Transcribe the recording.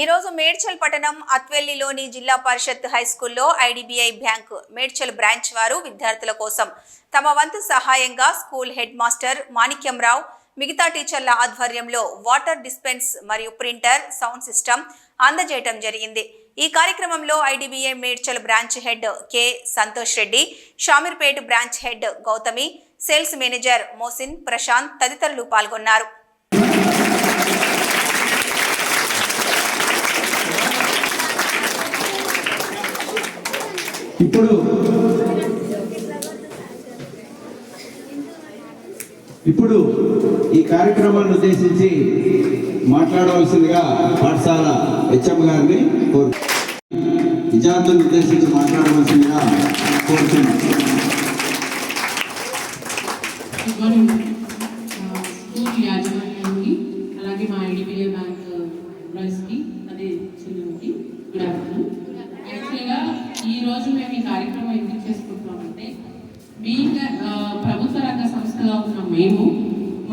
ఈరోజు మేడ్చల్ పట్టణం అత్వెల్లిలోని జిల్లా పరిషత్ హై స్కూల్లో ఐడిబిఐ బ్యాంకు మేడ్చల్ బ్రాంచ్ వారు విద్యార్థుల కోసం తమ వంతు సహాయంగా స్కూల్ హెడ్ మాస్టర్ మాణిక్యంరావు మిగతా టీచర్ల ఆధ్వర్యంలో వాటర్ డిస్పెన్స్ మరియు ప్రింటర్ సౌండ్ సిస్టమ్ అందజేయటం జరిగింది. ఈ కార్యక్రమంలో IDBI Medchal branch head K Santosh Reddy Shamirpet branch head Gautami sales manager Mohsin Prashanth తదితరులు పాల్గొన్నారు. ఇప్పుడు ఇప్పుడు ఈ కార్యక్రమాన్ని ఉద్దేశించి మాట్లాడవలసిందిగా పాఠశాల హెచ్ఎం గారిని కోరు విద్యార్థులను ఉద్దేశించి మాట్లాడవలసిందిగా కోరుతున్నాను గుడ్ మార్నింగ్ స్కూల్ యాజమాన్యం ఈరోజు మేము ఈ కార్యక్రమం ఎందుకు చేసుకుంటున్నామంటే బీయింగ్ uh, ప్రభుత్వ రంగ సంస్థగా ఉన్న మేము